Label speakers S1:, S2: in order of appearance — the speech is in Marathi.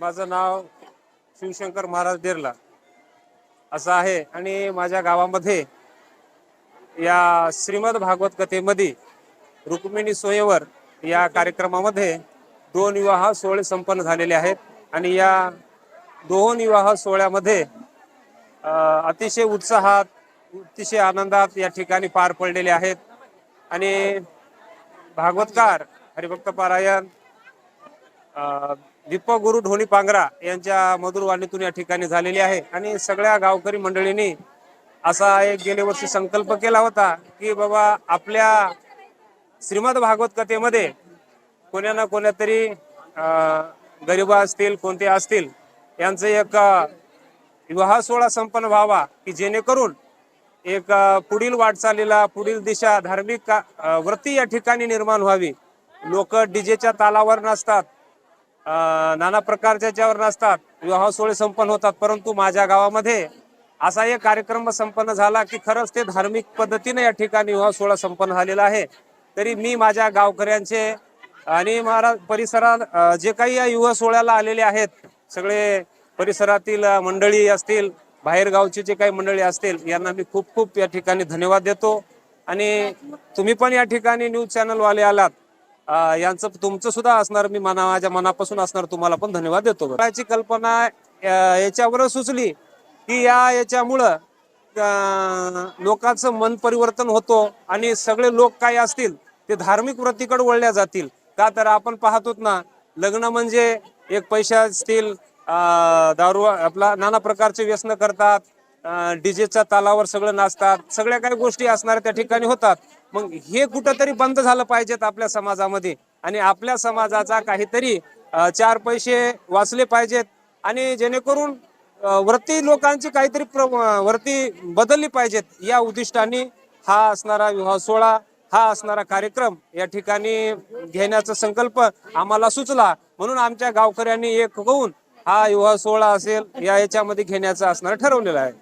S1: माझं नाव शिवशंकर महाराज देरला असं आहे. आणि माझ्या गावामध्ये या श्रीमद भागवत कथेमध्ये रुक्मिणी सोयवर या कार्यक्रमामध्ये दोन विवाह सोहळे संपन्न झालेले आहेत. आणि या दोन विवाह सोहळ्यामध्ये अतिशय उत्साहात अतिशय आनंदात या ठिकाणी पार पडलेले आहेत. आणि भागवतकार हरिभक्त पारायण दीपक गुरु ढोणी पांगरा यांच्या मधुर वाणीतून या ठिकाणी झालेली आहे. आणि सगळ्या गावकरी मंडळींनी असा एक गेल्या वर्षी संकल्प केला होता की बाबा आपल्या श्रीमद भागवत कथेमध्ये कोण्या ना कोण्या तरी गरीब असतील कोणते असतील यांचं एक विवाह सोहळा संपन्न व्हावा की जेणेकरून एक पुढील वाटचालीला पुढील दिशा धार्मिक का- वृत्ती या ठिकाणी निर्माण व्हावी. लोक डीजेच्या तालावर नसतात. नाना प्रकारच्या याच्यावर नसतात. विवाह सोहळे संपन्न होतात परंतु माझ्या गावामध्ये असा एक कार्यक्रम संपन्न झाला की खरंच ते धार्मिक पद्धतीने या ठिकाणी विवाह सोहळा संपन्न झालेला आहे. तरी मी माझ्या गावकऱ्यांचे आणि महाराज परिसरात जे काही या युवा सोहळ्याला आलेले आहेत सगळे परिसरातील मंडळी असतील बाहेर गावची जे काही मंडळी असतील यांना मी खूप खूप या ठिकाणी धन्यवाद देतो. आणि तुम्ही पण या ठिकाणी न्यूज चॅनलवाले आलात यांचं तुमचं सुद्धा असणार मी मना माझ्या मनापासून असणार तुम्हाला पण धन्यवाद देतो. याची कल्पना याच्यावर सुचली की या याच्यामुळं अ, लोकांचं मन परिवर्तन होतो आणि सगळे लोक काय असतील ते धार्मिक वृत्तीकडे वळल्या जातील. का तर आपण पाहतोत ना लग्न म्हणजे एक पैसे असतील दारू आपला नाना प्रकारचे व्यसन करतात डीजेच्या तालावर सगळं नाचतात. सगळ्या काही गोष्टी असणाऱ्या त्या ठिकाणी होतात. मग हे कुठंतरी बंद झालं पाहिजेत आपल्या समाजामध्ये. आणि आपल्या समाजाचा काहीतरी चार पैसे वाचले पाहिजेत. आणि जेणेकरून वरती लोकांची काहीतरी प्र वृत्ती बदलली पाहिजेत. या उद्दिष्टाने हा असणारा विवाह सोहळा हा असणारा कार्यक्रम या ठिकाणी घेण्याचा संकल्प आम्हाला सुचला. म्हणून आमच्या गावकऱ्यांनी एक होऊन हा विवाह सोहळा असेल या याच्यामध्ये घेण्याचा असणार ठरवलेला आहे.